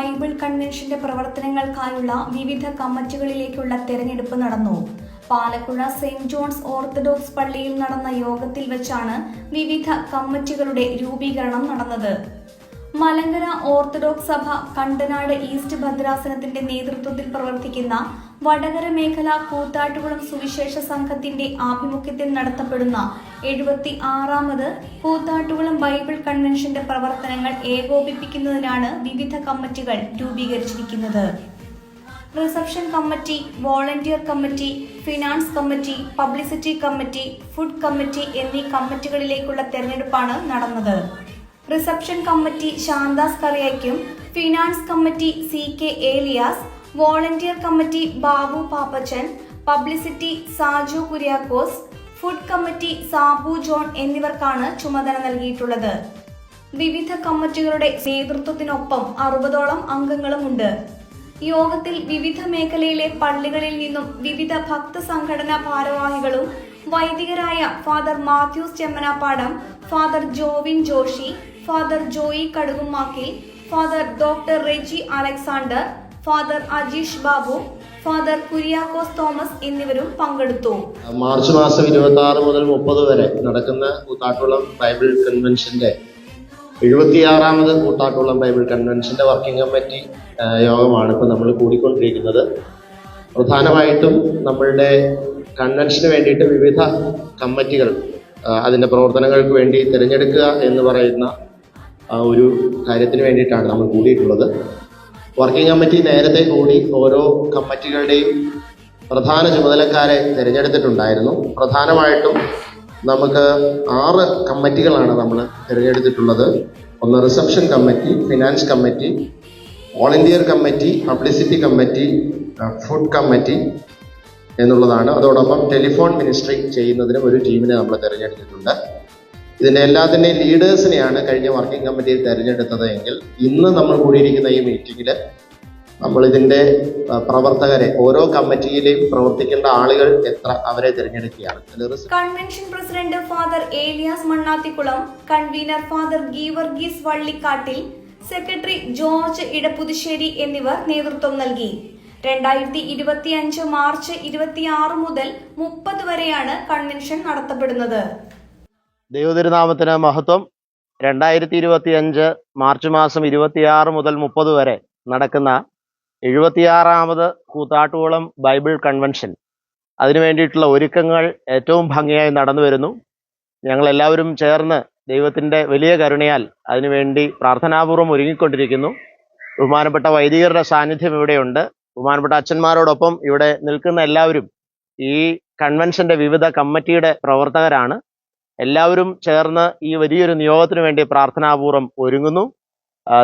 Bible കൺവെൻഷന്റെ പ്രവർത്തനങ്ങൾക്കായുള്ള വിവിധ കമ്മിറ്റികളിലേക്കുള്ള തെരഞ്ഞെടുപ്പ് നടന്നു. പാലക്കുഴ സെന്റ് ജോൺസ് ഓർത്തഡോക്സ് പള്ളിയിൽ നടന്ന യോഗത്തിൽ വെച്ചാണ് വിവിധ കമ്മിറ്റികളുടെ രൂപീകരണം നടന്നത്. മലങ്കര ഓർത്തഡോക്സ് സഭ കണ്ടനാട് ഈസ്റ്റ് ഭദ്രാസനത്തിന്റെ നേതൃത്വത്തിൽ പ്രവർത്തിക്കുന്ന വടകര മേഖല കൂത്താട്ടുകുളം സുവിശേഷ സംഘത്തിന്റെ ആഭിമുഖ്യത്തിൽ നടത്തപ്പെടുന്ന എഴുപത്തി ആറാമത് കൂത്താട്ടുകുളം ബൈബിൾ കൺവെൻഷന്റെ പ്രവർത്തനങ്ങൾ ഏകോപിപ്പിക്കുന്നതിനാണ് വിവിധ കമ്മിറ്റികൾ രൂപീകരിച്ചിരിക്കുന്നത്. Reception committee volunteer committee finance committee publicity committee food committee എന്നീ കമ്മിറ്റികളിലേക്കുള്ള തെരഞ്ഞെടുപ്പാണ് നടന്നത്. Reception committee Shantas കറിയയ്ക്കും finance committee C K Elias volunteer committee Babu Pappachan publicity Saju Kuriakose food committee Sabu John എന്നിവർക്കാണ് ചുമതല നൽകിയിട്ടുള്ളത്. വിവിധ കമ്മിറ്റികളുടെ നേതൃത്വത്തിനൊപ്പം അറുപതോളം അംഗങ്ങളുമുണ്ട്. യോഗത്തിൽ വിവിധ മേഖലയിലെ പള്ളികളിൽ നിന്നും വിവിധ ഭക്ത സംഘടനാ ഭാരവാഹികളും വൈദികരായ father Mathews Chemmanappadam father Jovin Joshi father Joy Kadukumakkil father doctor Reji Alexander father Ajeesh Babu father Kuriakose Thomas എന്നിവരും പങ്കെടുത്തു. മാർച്ച് മാസം ഇരുപത്തി ആറ് മുതൽ മുപ്പത് വരെ നടക്കുന്ന കൂത്താട്ടുളം ബൈബിൾ കൺവെൻഷന്റെ എഴുപത്തിയാറാമത് കൂട്ടാട്ടുളം ബൈബിൾ കൺവെൻഷന്റെ വർക്കിംഗ് കമ്മിറ്റി യോഗമാണ് ഇപ്പോൾ നമ്മൾ കൂടിക്കൊണ്ടിരിക്കുന്നത്. പ്രധാനമായിട്ടും നമ്മളുടെ കൺവെൻഷന് വേണ്ടിയിട്ട് വിവിധ കമ്മിറ്റികൾ അതിന്റെ പ്രവർത്തനങ്ങൾക്ക് വേണ്ടി തിരഞ്ഞെടുക്കുക എന്ന് പറയുന്ന ഒരു കാര്യത്തിന് വേണ്ടിയിട്ടാണ് നമ്മൾ കൂടിയിട്ടുള്ളത്. വർക്കിംഗ് കമ്മിറ്റി നേരത്തെ കൂടി ഓരോ കമ്മിറ്റികളുടെയും പ്രധാന ചുമതലക്കാരെ തിരഞ്ഞെടുത്തിട്ടുണ്ടായിരുന്നു. പ്രധാനമായിട്ടും നമുക്ക് ആറ് കമ്മിറ്റികളാണ് നമ്മൾ തിരഞ്ഞെടുത്തിട്ടുള്ളത്. ഒന്ന് reception committee finance committee volunteer committee publicity committee food committee എന്നുള്ളതാണ്. അതോടൊപ്പം ടെലിഫോൺ മിനിസ്ട്രി ചെയ്യുന്നതിനും ഒരു ടീമിനെ നമ്മൾ തിരഞ്ഞെടുത്തിട്ടുണ്ട്. ഇതിന്റെ എല്ലാത്തിന്റെയും ലീഡേഴ്സിനെയാണ് കഴിഞ്ഞ വർക്കിംഗ് കമ്മിറ്റിയിൽ തിരഞ്ഞെടുത്തത് എങ്കിൽ ഇന്ന് നമ്മൾ കൂടിയിരിക്കുന്ന ഈ മീറ്റിംഗിൽ നമ്മൾ ഇതിന്റെ പ്രവർത്തകരെ ഓരോ കമ്മിറ്റിയിലെയും പ്രവർത്തിക്കേണ്ട ആളുകൾ എത്ര അവരെ തിരഞ്ഞെടുക്കുകയാണ്. Convention president father Elias Mannathikulam convener father Geevarghese Vallikattil secretary George Edapputhussery എന്നിവർ നേതൃത്വം നൽകി. രണ്ടായിരത്തി ഇരുപത്തിയഞ്ച് മാർച്ച് ഇരുപത്തിയാറ് മുതൽ മുപ്പത് വരെയാണ് കൺവെൻഷൻ നടത്തപ്പെടുന്നത്. ദൈവതിരുനാമത്തിന് മഹത്വം. രണ്ടായിരത്തി ഇരുപത്തി അഞ്ച് മാർച്ച് മാസം ഇരുപത്തിയാറ് മുതൽ മുപ്പത് വരെ നടക്കുന്ന എഴുപത്തിയാറാമത് കൂത്താട്ടുകുളം ബൈബിൾ കൺവെൻഷൻ. അതിനു വേണ്ടിയിട്ടുള്ള ഒരുക്കങ്ങൾ ഏറ്റവും ഭംഗിയായി നടന്നു വരുന്നു. ഞങ്ങൾ എല്ലാവരും ചേർന്ന് ദൈവത്തിന്റെ വലിയ കരുണയാൽ അതിനുവേണ്ടി പ്രാർത്ഥനാപൂർവം ഒരുങ്ങിക്കൊണ്ടിരിക്കുന്നു. ബഹുമാനപ്പെട്ട വൈദികരുടെ സാന്നിധ്യം ഇവിടെയുണ്ട്. ബഹുമാനപ്പെട്ട അച്ഛന്മാരോടൊപ്പം ഇവിടെ നിൽക്കുന്ന എല്ലാവരും ഈ കൺവെൻഷന്റെ വിവിധ കമ്മിറ്റിയുടെ പ്രവർത്തകരാണ്. എല്ലാവരും ചേർന്ന് ഈ വലിയൊരു നിയോഗത്തിന് വേണ്ടി പ്രാർത്ഥനാപൂർവം ഒരുങ്ങുന്നു.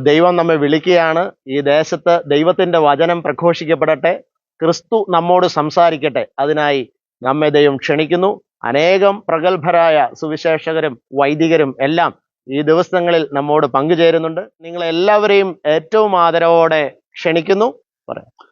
ദൈവം നമ്മെ വിളിക്കുകയാണ്. ഈ ദേശത്ത് ദൈവത്തിന്റെ വചനം പ്രഘോഷിക്കപ്പെടട്ടെ. ക്രിസ്തു നമ്മോട് സംസാരിക്കട്ടെ. അതിനായി നമ്മെ ദൈവം ക്ഷണിക്കുന്നു. അനേകം പ്രഗത്ഭരായ സുവിശേഷകരും വൈദികരും എല്ലാം ഈ ദിവസങ്ങളിൽ നമ്മോട് പങ്കുചേരുന്നുണ്ട്. നിങ്ങളെല്ലാവരെയും ഏറ്റവും ആദരവോടെ ക്ഷണിക്കുന്നു. പറയാം.